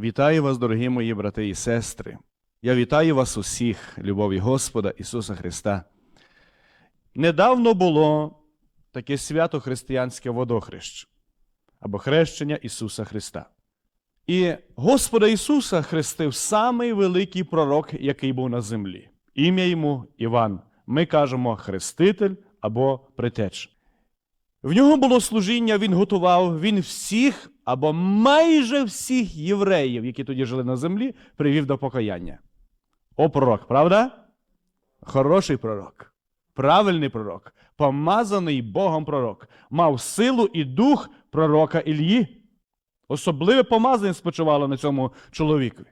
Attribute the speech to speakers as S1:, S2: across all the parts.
S1: Вітаю вас, дорогі мої брати і сестри. Я вітаю вас усіх, любові Господа Ісуса Христа. Недавно було таке свято християнське водохрещ або хрещення Ісуса Христа. І Господа Ісуса хрестив самий великий пророк, який був на землі. Ім'я йому Іван. Ми кажемо хреститель або притеч. В нього було служіння, він готував, він всіх або майже всіх євреїв, які тоді жили на землі, привів до покаяння. О, пророк, правда? Хороший пророк, правильний пророк, помазаний Богом пророк, мав силу і дух пророка Ілії. Особливе помазання спочивало на цьому чоловікові,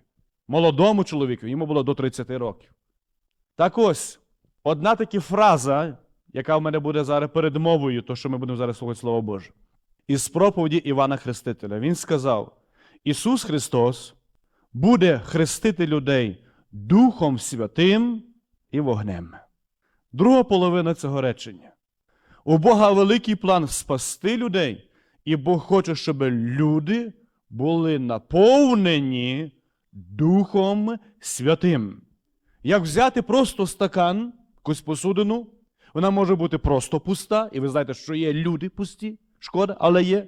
S1: молодому чоловікові, йому було до 30 років. Так ось, одна така фраза, яка в мене буде зараз передмовою, то що ми будемо зараз слухати Слово Боже. Із проповіді Івана Хрестителя. Він сказав: Ісус Христос буде хрестити людей Духом Святим і вогнем. Друга половина цього речення. У Бога великий план спасти людей, і Бог хоче, щоб люди були наповнені Духом Святим. Як взяти просто стакан, якусь посудину, вона може бути просто пуста, і ви знаєте, що є люди пусті, шкода, але є.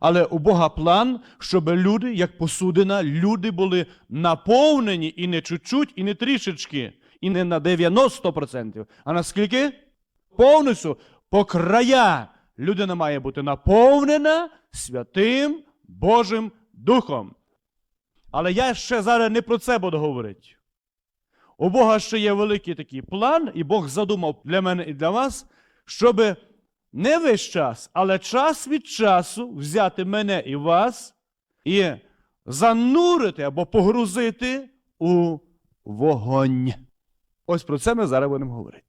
S1: Але у Бога план, щоб люди, як посудина, люди були наповнені і не чуть-чуть, і не трішечки, і не на 90%, а наскільки? Повністю, по края. Людина має бути наповнена Святим Божим Духом. Але я ще зараз не про це буду говорити. У Бога ще є великий такий план, і Бог задумав для мене і для вас, щоб не весь час, але час від часу взяти мене і вас і занурити або погрузити у вогонь. Ось про це ми зараз будемо говорити.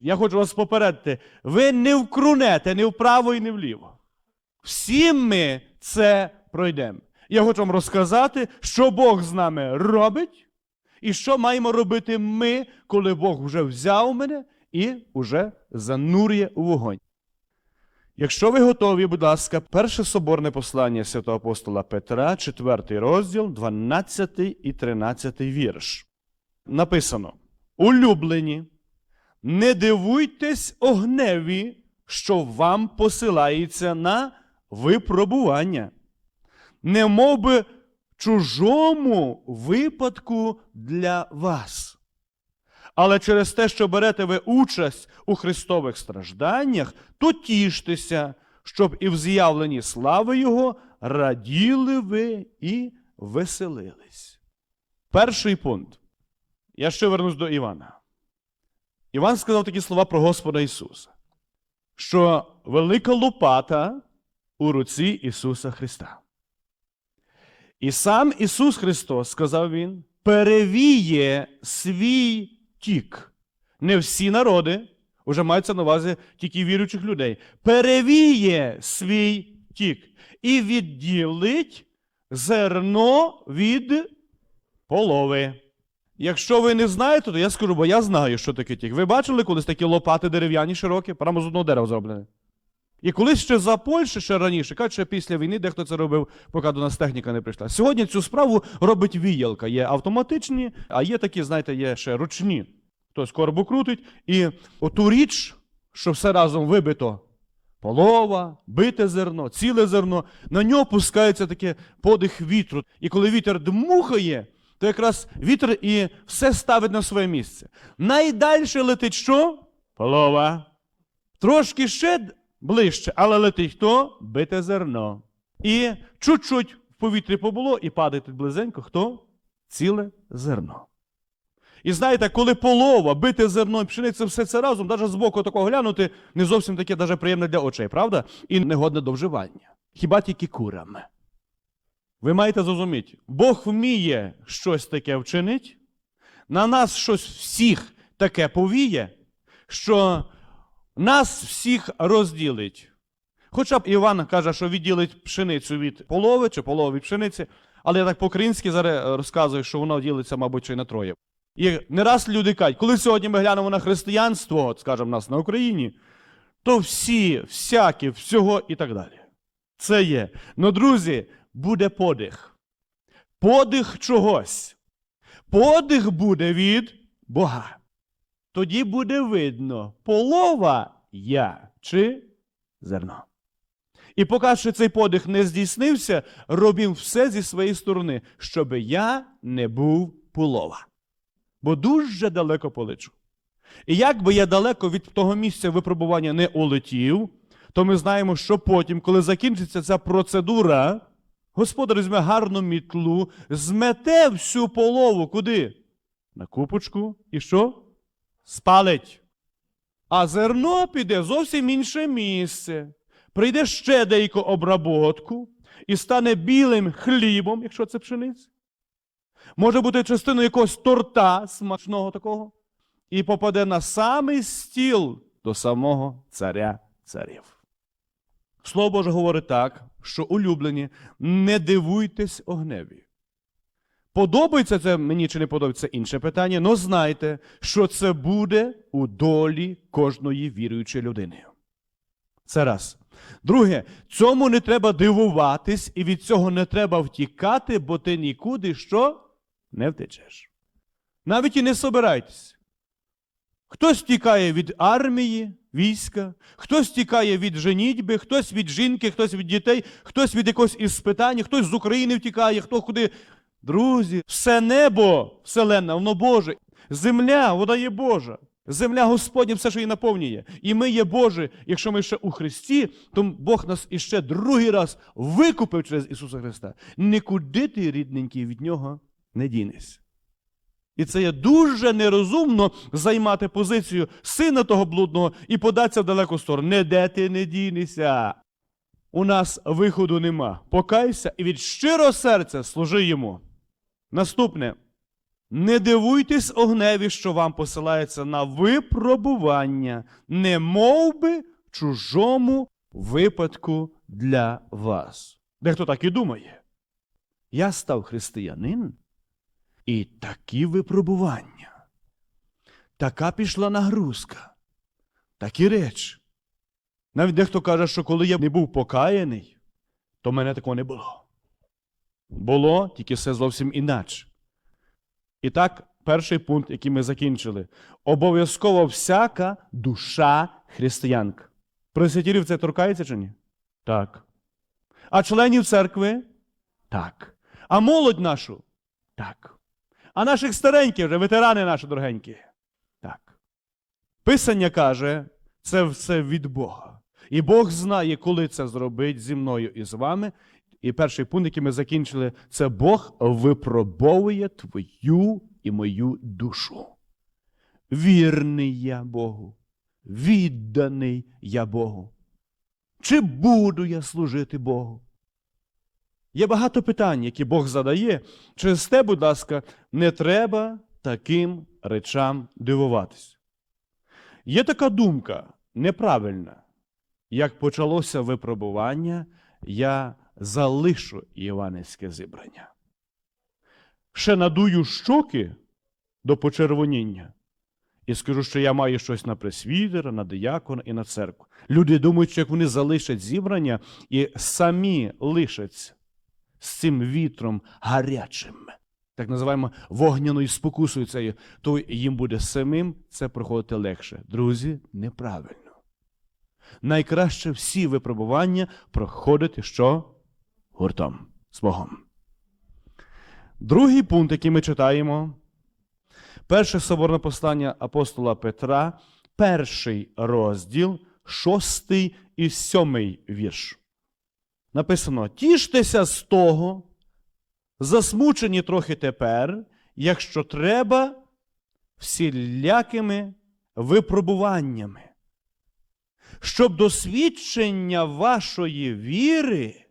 S1: Я хочу вас попередити, ви не вкрунете ні вправо і ні вліво. Всі ми це пройдемо. Я хочу вам розказати, що Бог з нами робить, і що маємо робити ми, коли Бог вже взяв мене і вже занурює у вогонь. Якщо ви готові, будь ласка, перше соборне послання святого апостола Петра, 4 розділ, 12 і 13 вірш. Написано: Улюблені, не дивуйтесь огневі, що вам посилається на випробування, не мов би чужому випадку для вас. Але через те, що берете ви участь у Христових стражданнях, то тіштеся, щоб і в з'явленні слави Його раділи ви і веселились. Перший пункт. Я ще вернусь до Івана. Іван сказав такі слова про Господа Ісуса, що велика лопата у руці Ісуса Христа. І сам Ісус Христос, сказав Він, перевіє свій тік. Не всі народи, вже маються на увазі тільки віруючих людей, перевіє свій тік і відділить зерно від полови. Якщо ви не знаєте, то я скажу, бо я знаю, що таке тік. Ви бачили колись такі лопати дерев'яні широкі, прямо з одного дерева зроблені? І колись ще за Польщі, ще раніше, кажуть, що після війни дехто це робив, поки до нас техніка не прийшла. Сьогодні цю справу робить віялка. Є автоматичні, а є такі, знаєте, є ще ручні. Хтось корбу крутить, і оту річ, що все разом вибито, полова, бите зерно, ціле зерно, на нього пускається таке подих вітру. І коли вітер дмухає, то якраз вітер і все ставить на своє місце. Найдальше летить що? Полова. Трошки ще ближче, але летить хто? Бите зерно. І чуть-чуть в повітрі побуло, і падає тут близенько хто? Ціле зерно. І знаєте, коли полова, бите зерно і пшениця, все це разом, навіть збоку такого глянути, не зовсім таке даже приємне для очей, правда? І негодне до вживання. Хіба тільки курам. Ви маєте зрозуміти, Бог вміє щось таке вчинити, на нас щось всіх таке повіє, що нас всіх розділить. Хоча б Іван каже, що відділить пшеницю від полови чи полови від пшениці, але я так по-українськи зараз розказую, що воно ділиться, мабуть, чи на троє. І не раз люди кажуть, коли сьогодні ми глянемо на християнство, от, скажімо, нас на Україні, то всі, всякі, всього і так далі. Це є. Ну, друзі, буде подих. подих чогось. Подих буде від Бога. Тоді буде видно, полова я чи зерно. І поки що цей подих не здійснився, робім все зі своєї сторони, щоб я не був полова. Бо дуже далеко полечу. І як би я далеко від того місця випробування не улетів, то ми знаємо, що потім, коли закінчиться ця процедура, господар візьме гарну мітлу, змете всю полову куди? На купочку і що? Спалить. А зерно піде зовсім інше місце. Прийде ще деяку обработку і стане білим хлібом, якщо це пшениця. Може бути частиною якогось торта смачного такого, і попаде на самий стіл до самого царя царів. Слово Боже говорить так, що улюблені, не дивуйтесь огневі. Подобається це мені чи не подобається інше питання, але знайте, що це буде у долі кожної віруючої людини. Це раз. Друге, цьому не треба дивуватись, і від цього не треба втікати, бо ти нікуди що не втечеш. Навіть і не собирайтесь. Хтось тікає від армії, війська, хтось тікає від женітьби, хтось від жінки, хтось від дітей, хтось від якогось іспитання, хтось з України втікає, хто куди. Друзі, все небо вселенна, воно Боже. Земля, вона є Божа. Земля Господня все, що її наповнює. І ми є Божі. Якщо ми ще у Христі, то Бог нас іще другий раз викупив через Ісуса Христа. Нікуди ти, рідненький, від Нього не дінешся. І це є дуже нерозумно займати позицію сина того блудного і податися в далеку сторону. Не де ти не дінешся. У нас виходу нема. Покайся і від щирого серця служи йому. Наступне. Не дивуйтесь огневі, що вам посилається на випробування, не мов би чужому випадку для вас. Дехто так і думає. Я став християнин, і такі випробування, така пішла нагрузка, такі речі. Навіть дехто каже, що коли я не був покаяний, то мене такого не було. Було, тільки все зовсім інакше. І так, перший пункт, який ми закінчили. Обов'язково всяка душа християнка. Пресвятірів це торкається чи ні? Так. А членів церкви? Так. А молодь нашу? Так. А наших стареньких вже, ветерани наші дорогенькі? Так. Писання каже, це все від Бога. І Бог знає, коли це зробить зі мною і з вами. І перший пункт, який ми закінчили, це Бог випробовує твою і мою душу. Вірний я Богу, відданий я Богу. Чи буду я служити Богу? Є багато питань, які Бог задає. Через те, будь ласка, не треба таким речам дивуватись. Є така думка неправильна. Як почалося випробування, я залишу Іванівське зібрання. Ще надую щоки до почервоніння і скажу, що я маю щось на пресвітера, на диякона і на церкву. Люди думають, що як вони залишать зібрання і самі лишаться з цим вітром гарячим, так називаємо вогняною спокусою цією, то їм буде самим це проходити легше. Друзі, неправильно. Найкраще всі випробування проходити що? Гуртом з Богом. Другий пункт, який ми читаємо, перше соборне послання апостола Петра, перший розділ, шостий і сьомий вірш. Написано: Тіштеся з того, засмучені трохи тепер, якщо треба, всілякими випробуваннями, щоб досвідчення вашої віри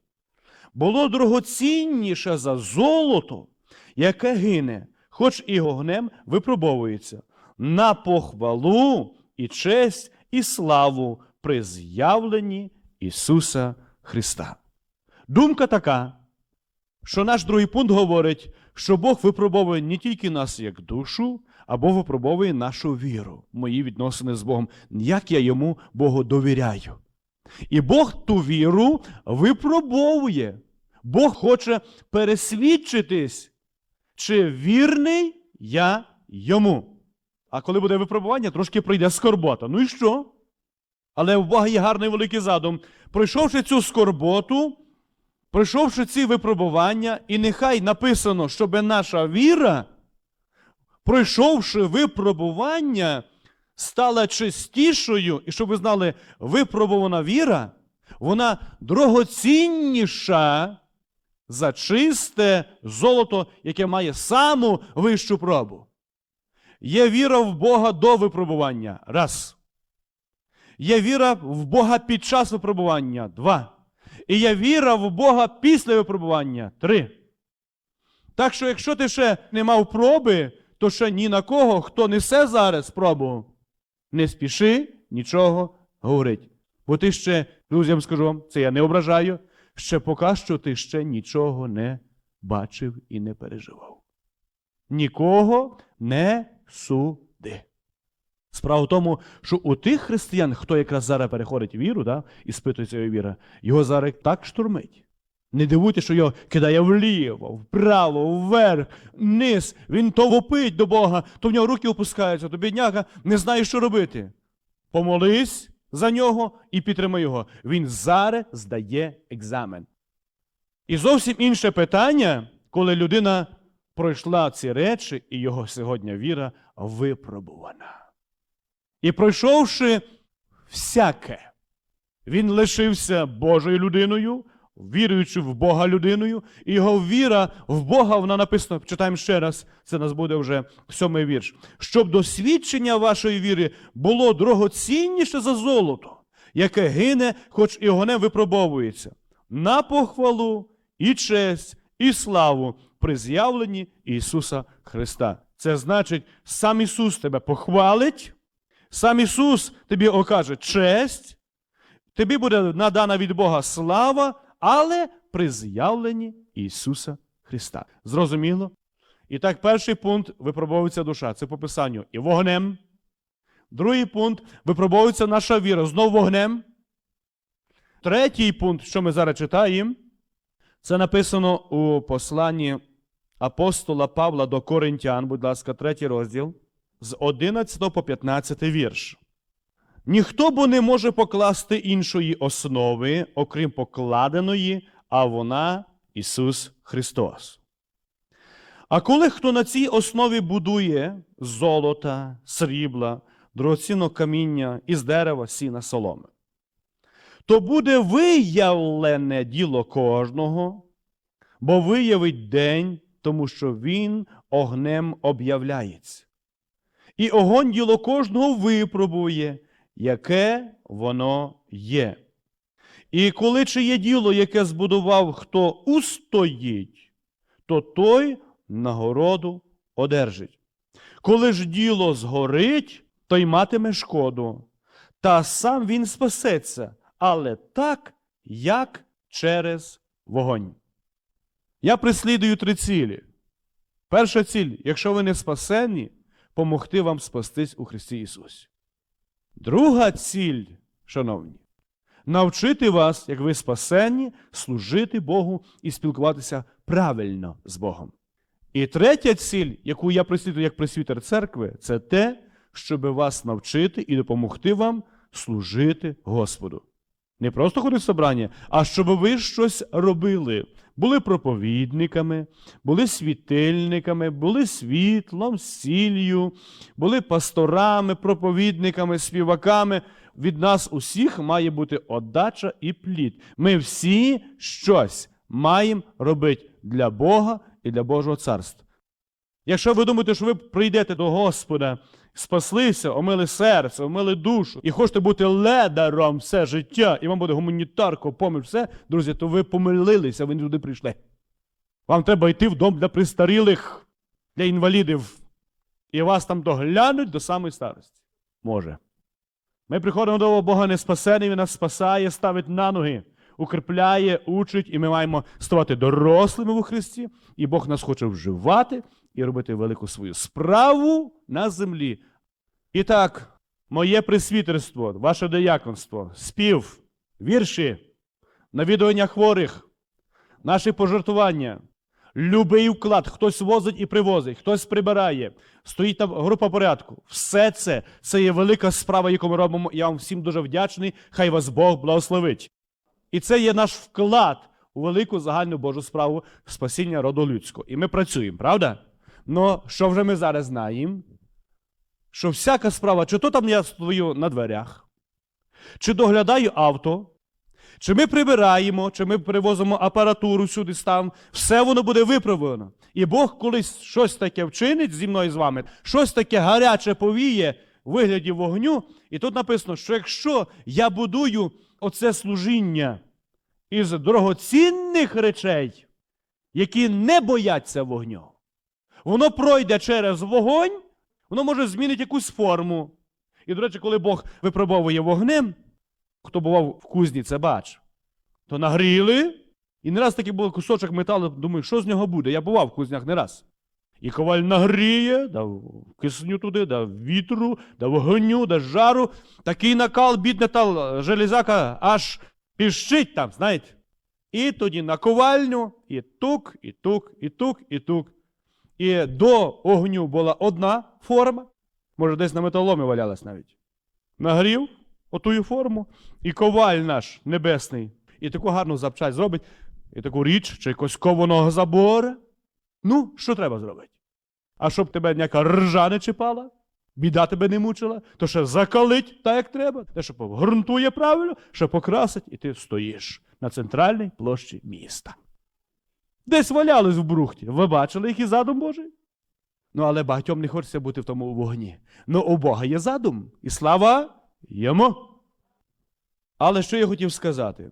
S1: було дорогоцінніше за золото, яке гине, хоч і огнем випробовується, на похвалу і честь і славу при з'явленні Ісуса Христа. Думка така, що наш другий пункт говорить, що Бог випробовує не тільки нас як душу, а Бог випробовує нашу віру, мої відносини з Богом, як я йому Богу довіряю. І Бог ту віру випробовує. Бог хоче пересвідчитись, чи вірний я йому. А коли буде випробування, трошки прийде скорбота. Ну і що? Але в Бога є гарний великий задум. Пройшовши цю скорботу, пройшовши ці випробування, і нехай написано, щоб наша віра, пройшовши випробування, стала чистішою, і щоб ви знали, випробувана віра, вона дорогоцінніша за чисте золото, яке має саму вищу пробу. Є віра в Бога до випробування. Раз. Є віра в Бога під час випробування. Два. І є віра в Бога після випробування. Три. Так що, якщо ти ще не мав проби, то ще ні на кого, хто несе зараз пробу, не спіши нічого говорити. Бо ти ще, друзям скажу вам, це я не ображаю, ще поки що ти ще нічого не бачив і не переживав. Нікого не суди. Справа в тому, що у тих християн, хто якраз зараз переходить віру, да, і спитує цієї віра, його зараз так штурмить. Не дивуйте, що його кидає вліво, вправо, вверх, вниз. Він то вопить до Бога, то в нього руки опускаються, то бідняга не знає, що робити. Помолись за нього і підтримай його. Він зараз здає екзамен. І зовсім інше питання, коли людина пройшла ці речі, і його сьогодні віра випробувана. І пройшовши всяке, він лишився Божою людиною, віруючи в Бога людиною, і його віра в Бога, вона написана, читаємо ще раз, це нас буде вже сьомий вірш. Щоб досвідчення вашої віри було дорогоцінніше за золото, яке гине, хоч і огнем випробовується, на похвалу і честь, і славу при з'явленні Ісуса Христа. Це значить, сам Ісус тебе похвалить, сам Ісус тобі окаже честь, тобі буде надана від Бога слава, але при з'явленні Ісуса Христа. Зрозуміло? І так, перший пункт випробовується душа. Це по писанню і вогнем. Другий пункт випробовується наша віра знов вогнем. Третій пункт, що ми зараз читаємо, це написано у посланні апостола Павла до Коринтян, будь ласка, третій розділ, з 11 по 15 вірш. Ніхто бо не може покласти іншої основи, окрім покладеної, а вона Ісус Христос. А коли хто на цій основі будує золота, срібла, дорогоцінного каміння із дерева, сіна, соломи, то буде виявлене діло кожного, бо виявить день, тому що він огнем об'являється. І огонь діло кожного випробує, яке воно є. І коли чи є діло, яке збудував хто устоїть, то той нагороду одержить. Коли ж діло згорить, то й матиме шкоду, та сам він спасеться, але так, як через вогонь. Я прислідую три цілі. Перша ціль, якщо ви не спасені, помогти вам спастись у Христі Ісусі. Друга ціль, шановні, навчити вас, як ви спасенні, служити Богу і спілкуватися правильно з Богом. І третя ціль, яку я прислідую як присвітер церкви, це те, щоб вас навчити і допомогти вам служити Господу. Не просто ходити в собрання, а щоб ви щось робили. Були проповідниками, були світильниками, були світлом, сіллю, були пасторами, проповідниками, співаками. Від нас усіх має бути отдача і плід. Ми всі щось маємо робити для Бога і для Божого царства. Якщо ви думаєте, що ви прийдете до Господа, спаслися, омили серце, омили душу, і хочете бути ледаром все життя, і вам буде гуманітарко, поміж все, друзі, то ви помилилися, ви не туди прийшли. Вам треба йти в дом для престарілих, для інвалідів, і вас там доглянуть до самої старості. Може. Ми приходимо до Бога не спасений, Він нас спасає, ставить на ноги, укріпляє, учить, і ми маємо ставати дорослими у Христі, і Бог нас хоче вживати і робити велику свою справу на землі. І так, моє присвітерство, ваше дияконство, спів, вірші, навідування хворих, наші пожертвування, любий вклад, хтось возить і привозить, хтось прибирає, стоїть там група порядку. Все це це є велика справа, яку ми робимо. Я вам всім дуже вдячний. Хай вас Бог благословить. І це є наш вклад у велику загальну Божу справу спасіння роду людського. І ми працюємо, правда? Ну, що вже ми зараз знаємо? Що всяка справа, чи то там я стою на дверях, чи доглядаю авто, чи ми прибираємо, чи ми привозимо апаратуру сюди ставимо, все воно буде виправлено. І Бог колись щось таке вчинить зі мною з вами, щось таке гаряче повіє в вигляді вогню. І тут написано, що якщо я будую оце служіння із дорогоцінних речей, які не бояться вогню, воно пройде через вогонь, воно може змінити якусь форму. І, до речі, коли Бог випробовує вогнем, хто бував в кузні, це бач, то нагріли, і не раз такий був кусочок металу, думаю, що з нього буде? Я бував в кузнях не раз. І коваль нагріє, дав кисню туди, дав вітру, дав вогню, дав жару. Такий накал, бід метал, железяка аж піщить там, знаєте. І тоді на ковальню, і тук, і тук, і тук, і тук. І до огню була одна форма, може, десь на металомі валялась навіть. Нагрів отую форму, і коваль наш небесний, і таку гарну запчасть зробить, і таку річ, чи якось кованого забора. Ну, що треба зробити? А щоб тебе ніяка ржа не чіпала, біда тебе не мучила, то ще закалить так, як треба, те, що грунтує правильно, що покрасить, і ти стоїш на центральній площі міста. Десь валялись в брухті. Ви бачили, який задум Божий? Ну, але багатьом не хочеться бути в тому вогні. Ну, у Бога є задум, і слава йому. Але що я хотів сказати?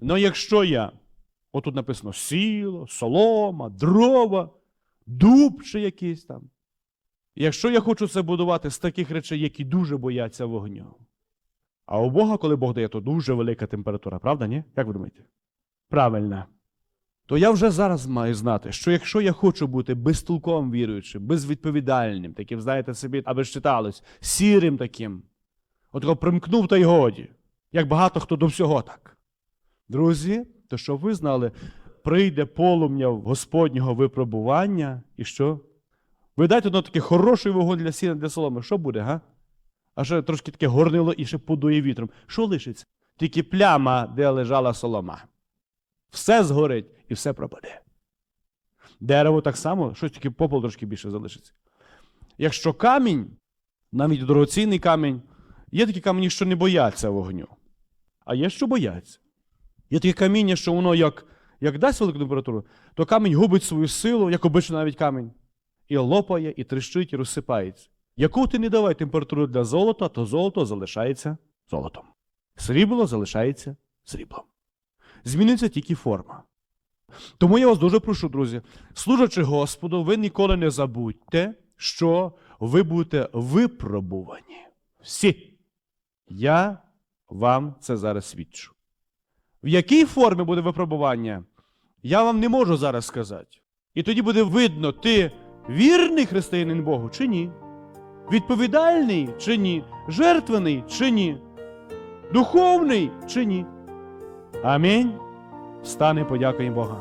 S1: Ну, якщо я, отут написано сіло, солома, дрова, дуб чи якийсь там. Якщо я хочу це будувати з таких речей, які дуже бояться вогню. А у Бога, коли Бог дає, то дуже велика температура, правда, ні? Як ви думаєте? Правильно. То я вже зараз маю знати, що якщо я хочу бути безтолковим віруючим, безвідповідальним, таким, знаєте, собі, аби ж читалось, сірим таким, от примкнув та й годі, як багато хто до всього так. Друзі, то щоб ви знали, прийде полум'я Господнього випробування, і що? Ви дайте одно такий хороший вогонь для сіна, для соломи. Що буде, га? А ще трошки таке горнило і ще подує вітром. Що лишиться? Тільки пляма, де лежала солома. Все згорить і все пропаде. Дерево так само, щось тільки попел трошки більше залишиться. Якщо камінь, навіть дорогоцінний камінь, є такі камені, що не бояться вогню. А є, що бояться. Є таке каміння, що воно як, як дасть велику температуру, то камінь губить свою силу, як обично навіть камінь, і лопає, і тріщить, і розсипається. Яку ти не давай температуру для золота, то золото залишається золотом. Срібло залишається сріблом. Зміниться тільки форма. Тому я вас дуже прошу, друзі, служачи Господу, ви ніколи не забудьте, що ви будете випробувані. Всі. Я вам це зараз свідчу. В якій формі буде випробування, я вам не можу зараз сказати. І тоді буде видно, ти вірний християнин Богу чи ні? Відповідальний чи ні? Жертвений чи ні? Духовний чи ні? Амінь. Встане, подякуємо Бога.